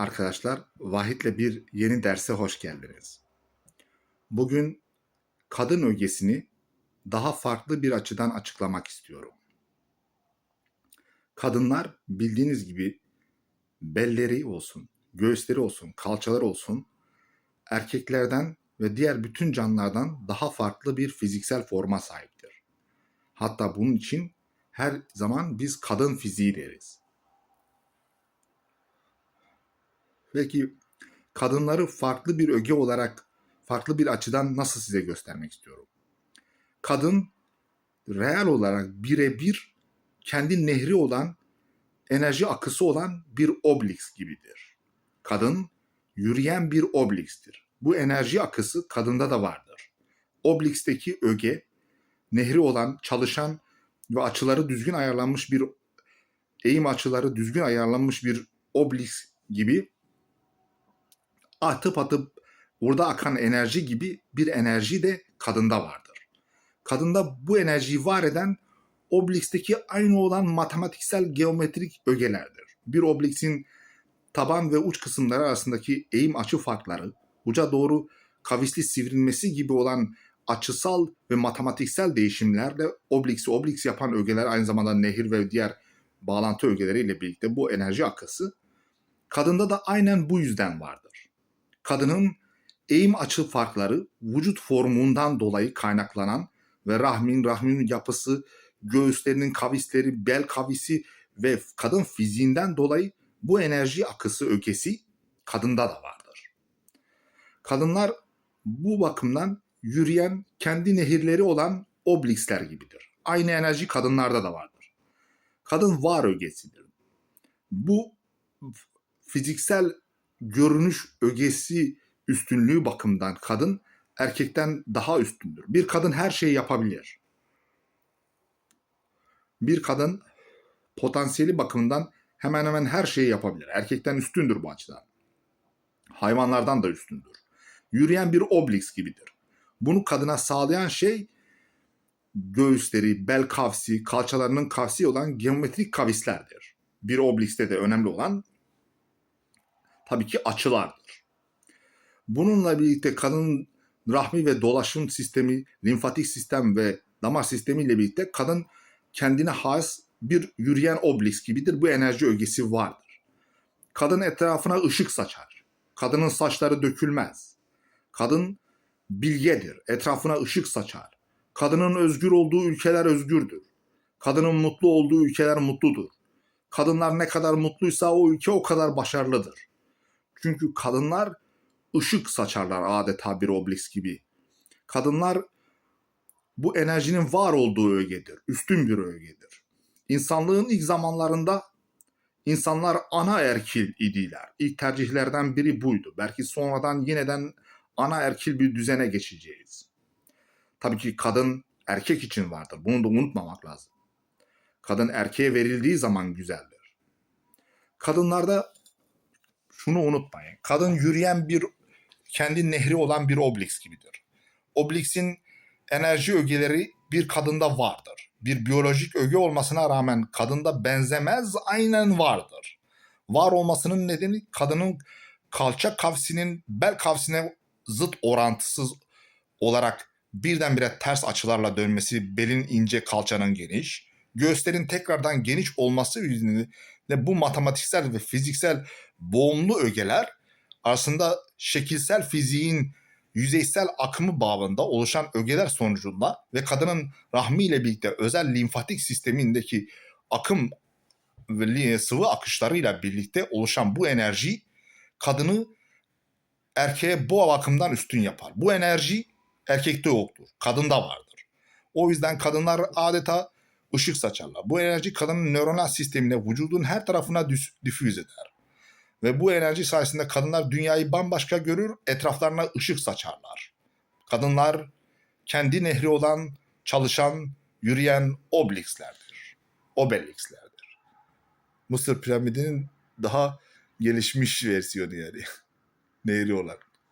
Arkadaşlar, Vahit'le bir yeni derse hoş geldiniz. Bugün kadın ögesini daha farklı bir açıdan açıklamak istiyorum. Kadınlar bildiğiniz gibi belleri olsun, göğüsleri olsun, kalçaları olsun erkeklerden ve diğer bütün canlılardan daha farklı bir fiziksel forma sahiptir. Hatta bunun için her zaman biz kadın fiziği deriz. Peki kadınları farklı bir öge olarak farklı bir açıdan nasıl size göstermek istiyorum? Kadın real olarak birebir kendi nehri olan enerji akısı olan bir oblix gibidir. Kadın yürüyen bir oblixtir. Bu enerji akısı kadında da vardır. Oblix'teki öge nehri olan çalışan ve açıları düzgün ayarlanmış bir eğim açıları düzgün ayarlanmış bir oblix gibi atıp atıp burada akan enerji gibi bir enerji de kadında vardır. Kadında bu enerjiyi var eden oblix'teki aynı olan matematiksel geometrik ögelerdir. Bir oblix'in taban ve uç kısımları arasındaki eğim açı farkları, uca doğru kavisli sivrilmesi gibi olan açısal ve matematiksel değişimlerle oblix'i oblix yapan ögeler aynı zamanda nehir ve diğer bağlantı ögeleriyle birlikte bu enerji akısı kadında da aynen bu yüzden vardır. Kadının eğim açı farkları vücut formundan dolayı kaynaklanan ve rahmin, rahmin yapısı, göğüslerinin kavisleri, bel kavisi ve kadın fiziğinden dolayı bu enerji akısı ögesi kadında da vardır. Kadınlar bu bakımdan yürüyen kendi nehirleri olan obliksler gibidir. Aynı enerji kadınlarda da vardır. Kadın var ögesidir. Bu fiziksel görünüş ögesi üstünlüğü bakımından kadın erkekten daha üstündür. Bir kadın her şeyi yapabilir. Bir kadın potansiyeli bakımından hemen hemen her şeyi yapabilir. Erkekten üstündür bu açıdan. Hayvanlardan da üstündür. Yürüyen bir oblix gibidir. Bunu kadına sağlayan şey göğüsleri, bel kavsi, kalçalarının kavsi olan geometrik kavislerdir. Bir oblix'te de önemli olan tabii ki açılardır. Bununla birlikte kadın rahmi ve dolaşım sistemi, limfatik sistem ve damar sistemi ile birlikte kadın kendine has bir yürüyen oblix gibidir. Bu enerji ögesi vardır. Kadın etrafına ışık saçar. Kadının saçları dökülmez. Kadın bilgedir. Etrafına ışık saçar. Kadının özgür olduğu ülkeler özgürdür. Kadının mutlu olduğu ülkeler mutludur. Kadınlar ne kadar mutluysa o ülke o kadar başarılıdır. Çünkü kadınlar ışık saçarlar adeta bir oblix gibi. Kadınlar bu enerjinin var olduğu ögedir. Üstün bir ögedir. İnsanlığın ilk zamanlarında insanlar ana erkil idiler. İlk tercihlerden biri buydu. Belki sonradan yeniden ana erkil bir düzene geçeceğiz. Tabii ki kadın erkek için vardır. Bunu da unutmamak lazım. Kadın erkeğe verildiği zaman güzeldir. Kadınlarda şunu unutmayın. Kadın yürüyen bir kendi nehri olan bir oblix gibidir. Oblix'in enerji ögeleri bir kadında vardır. Bir biyolojik öge olmasına rağmen kadında benzemez aynen vardır. Var olmasının nedeni kadının kalça kavsinin bel kavsine zıt orantısız olarak birdenbire ters açılarla dönmesi, belin ince, kalçanın geniş, göğüslerin tekrardan geniş olması yüzünden bu matematiksel ve fiziksel boğumlu ögeler aslında şekilsel fiziğin yüzeysel akımı bağında oluşan ögeler sonucunda ve kadının rahmi ile birlikte özel limfatik sistemindeki akım ve sıvı akışlarıyla birlikte oluşan bu enerji kadını erkeğe bu bakımdan üstün yapar. Bu enerji erkekte yoktur. Kadında vardır. O yüzden kadınlar adeta ışık saçarlar. Bu enerji kadının nöronal sistemine, vücudun her tarafına difüz eder. Ve bu enerji sayesinde kadınlar dünyayı bambaşka görür, etraflarına ışık saçarlar. Kadınlar kendi nehri olan, çalışan, yürüyen oblixlerdir. Obelixlerdir. Mısır piramidinin daha gelişmiş versiyonu yani. Nehri olan.